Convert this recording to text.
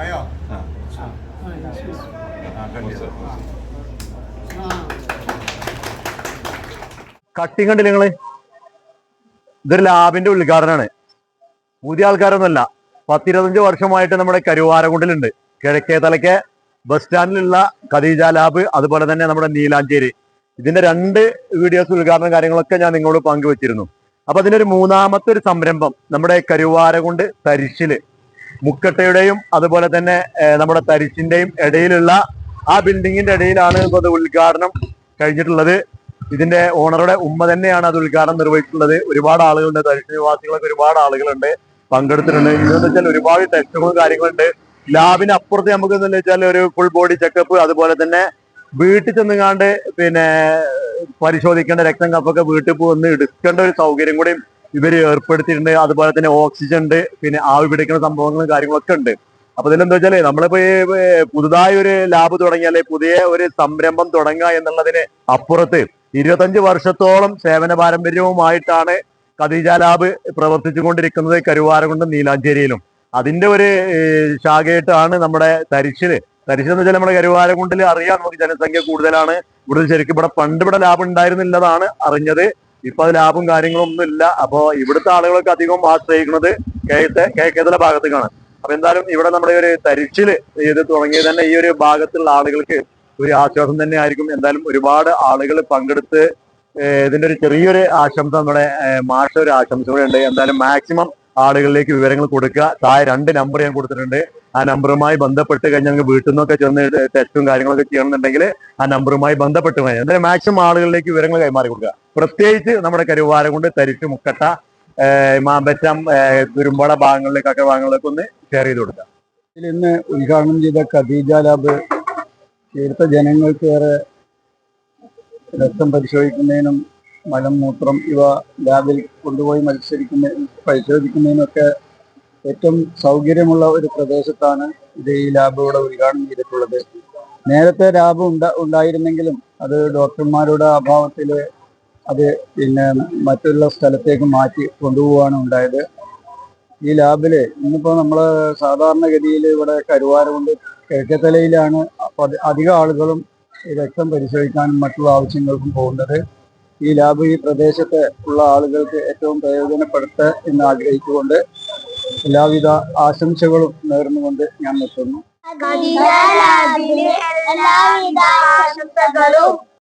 ആയോ? കട്ടിങ് കണ്ടില്ല നിങ്ങൾ? ഇതൊരു ലാബിന്റെ ഉദ്ഘാടനമാണ് പുതിയ ആൾക്കാരൊന്നുമല്ല. പത്തിരുപത്തഞ്ച് വർഷമായിട്ട് നമ്മുടെ കരുവാരകുണ്ടിലുണ്ട്. കിഴക്കേ തലയ്ക്ക് ബസ് സ്റ്റാൻഡിലുള്ള ഖദീജ ലാബ് അതുപോലെ തന്നെ നമ്മുടെ നീലാഞ്ചേരി. ഇതിന്റെ രണ്ട് വീഡിയോസ് ഉദ്ഘാടനം കാര്യങ്ങളൊക്കെ ഞാൻ നിങ്ങളോട് പങ്കുവച്ചിരുന്നു. അപ്പൊ അതിന്റെ ഒരു മൂന്നാമത്തെ ഒരു സംരംഭം നമ്മുടെ കരുവാരകുണ്ട് തരിശിൽ. മുക്കട്ടയുടെയും അതുപോലെ തന്നെ നമ്മുടെ തരിച്ചിന്റെയും ഇടയിലുള്ള ആ ബിൽഡിങ്ങിന്റെ ഇടയിലാണ് ഇപ്പോൾ അത് ഉദ്ഘാടനം കഴിഞ്ഞിട്ടുള്ളത്. ഇതിന്റെ ഓണറുടെ ഉമ്മ തന്നെയാണ് അത് ഉദ്ഘാടനം നിർവഹിച്ചിട്ടുള്ളത്. ഒരുപാട് ആളുകളുണ്ട് തരിശ് നിവാസികളൊക്കെ ഒരുപാട് ആളുകളുണ്ട് പങ്കെടുത്തിട്ടുണ്ട്. ഇതെന്ന് വെച്ചാൽ ഒരുപാട് ടെസ്റ്റുകളും കാര്യങ്ങളുണ്ട്. ലാബിന് അപ്പുറത്ത് നമുക്ക് എന്താ വെച്ചാൽ ഒരു ഫുൾ ബോഡി ചെക്കപ്പ് അതുപോലെ തന്നെ വീട്ടിൽ ചെന്നുകാണ്ട് പിന്നെ പരിശോധിക്കേണ്ട രക്തം കപ്പൊക്കെ വീട്ടിൽ പോയി ഒന്ന് എടുക്കേണ്ട ഒരു സൗകര്യം കൂടി ഇവർ ഏർപ്പെടുത്തിയിട്ടുണ്ട്. അതുപോലെ തന്നെ ഓക്സിജൻ ഉണ്ട്. പിന്നെ ആവി പിടിക്കുന്ന സംഭവങ്ങളും കാര്യങ്ങളൊക്കെ ഉണ്ട്. അപ്പൊ ഇതിലെന്താ വെച്ചാൽ നമ്മളിപ്പോ ഈ പുതുതായി ഒരു ലാബ് തുടങ്ങിയ അല്ലെ പുതിയ ഒരു സംരംഭം തുടങ്ങുക എന്നുള്ളതിന് അപ്പുറത്ത് ഇരുപത്തഞ്ച് വർഷത്തോളം സേവന പാരമ്പര്യവുമായിട്ടാണ് ഖദീജ ലാബ് പ്രവർത്തിച്ചു കൊണ്ടിരിക്കുന്നത് കരുവാരകുണ്ടും നീലാഞ്ചേരിയിലും. അതിന്റെ ഒരു ശാഖയായിട്ടാണ് നമ്മുടെ തരിശിൽ. തരിശ് എന്ന് വെച്ചാൽ നമ്മുടെ കരുവാരകുണ്ടിൽ അറിയാം നമുക്ക് ജനസംഖ്യ കൂടുതലാണ്. ഇവിടെ ശരിക്കും ഇവിടെ പണ്ട് ഇവിടെ ലാബ് ഉണ്ടായിരുന്നില്ലതാണ് അറിഞ്ഞത്. ഇപ്പൊ അത് ലാഭം കാര്യങ്ങളും ഒന്നും ഇല്ല. അപ്പോ ഇവിടുത്തെ ആളുകളൊക്കെ അധികം ആശ്രയിക്കുന്നത് കേത്തെ കേരളത്തിലെ ഭാഗത്തേക്കാണ്. അപ്പൊ എന്തായാലും ഇവിടെ നമ്മുടെ ഒരു തരിച്ചിൽ ഇത് തുടങ്ങിയത് തന്നെ ഈ ഒരു ഭാഗത്തുള്ള ആളുകൾക്ക് ഒരു ആശ്വാസം തന്നെ ആയിരിക്കും. എന്തായാലും ഒരുപാട് ആളുകൾ പങ്കെടുത്ത് ഇതിന്റെ ഒരു ചെറിയൊരു ആശംസ നമ്മുടെ മാഷ ഒരു ആശംസ കൂടെ ഉണ്ട്. എന്തായാലും മാക്സിമം ആളുകളിലേക്ക് വിവരങ്ങൾ കൊടുക്കുക. താഴെ രണ്ട് നമ്പർ ഞാൻ കൊടുത്തിട്ടുണ്ട്. ആ നമ്പറുമായി ബന്ധപ്പെട്ട് കഴിഞ്ഞാൽ ഞങ്ങൾ വീട്ടിൽ നിന്നൊക്കെ ചെന്ന് ടെസ്റ്റും കാര്യങ്ങളൊക്കെ ചെയ്യണമെന്നുണ്ടെങ്കിൽ ആ നമ്പറുമായി ബന്ധപ്പെട്ട് മതി. എന്തായാലും മാക്സിമം ആളുകളിലേക്ക് വിവരങ്ങൾ കൈമാറി കൊടുക്കുക. പ്രത്യേകിച്ച് നമ്മുടെ കരുവാരം കൊണ്ട് തരിച്ച് മുക്കട്ട മാമ്പറ്റം ഭാഗങ്ങളിലേക്ക് ഭാഗങ്ങളിലേക്കൊക്കെ ഭാഗങ്ങളിലേക്ക് ഒന്ന് ഷെയർ ചെയ്ത് കൊടുക്കുക. ഇതിൽ ഇന്ന് ഉദ്ഘാടനം ചെയ്ത ഖദീജ ലാബ് ഇവിടുത്തെ ജനങ്ങൾക്ക് ഏറെ രക്തം പരിശോധിക്കുന്നതിനും മലം മൂത്രം ഇവ ലാബിൽ കൊണ്ടുപോയി മത്സരിക്കുന്ന പരിശോധിക്കുന്നതിനൊക്കെ ഏറ്റവും സൗകര്യമുള്ള ഒരു പ്രദേശത്താണ് ഇത് ഈ ലാബ് ഇവിടെ ഉദ്ഘാടനം ചെയ്തിട്ടുള്ളത്. നേരത്തെ ലാബ് ഉണ്ട ഉണ്ടായിരുന്നെങ്കിലും അത് ഡോക്ടർമാരുടെ അഭാവത്തിൽ അത് പിന്നെ മറ്റുള്ള സ്ഥലത്തേക്ക് മാറ്റി കൊണ്ടുപോവാണ് ഉണ്ടായത്. ഈ ലാബിൽ ഇന്നിപ്പോ നമ്മൾ സാധാരണഗതിയിൽ ഇവിടെ കരുവാരമുണ്ട് കിഴക്കത്തലയിലാണ് അധികം ആളുകളും രക്തം പരിശോധിക്കാനും മറ്റുള്ള ആവശ്യങ്ങൾക്കും പോകുന്നത് ഈ ലാബ് ഈ പ്രദേശത്ത് ഉള്ള ആളുകൾക്ക് ഏറ്റവും പ്രയോജനപ്പെടുത്ത എന്ന് ആഗ്രഹിച്ചുകൊണ്ട് എല്ലാവിധ ആശംസകളും നേർന്നുകൊണ്ട് ഞാൻ നിർത്തുന്നു. എല്ലാവിധ ആശംസകളും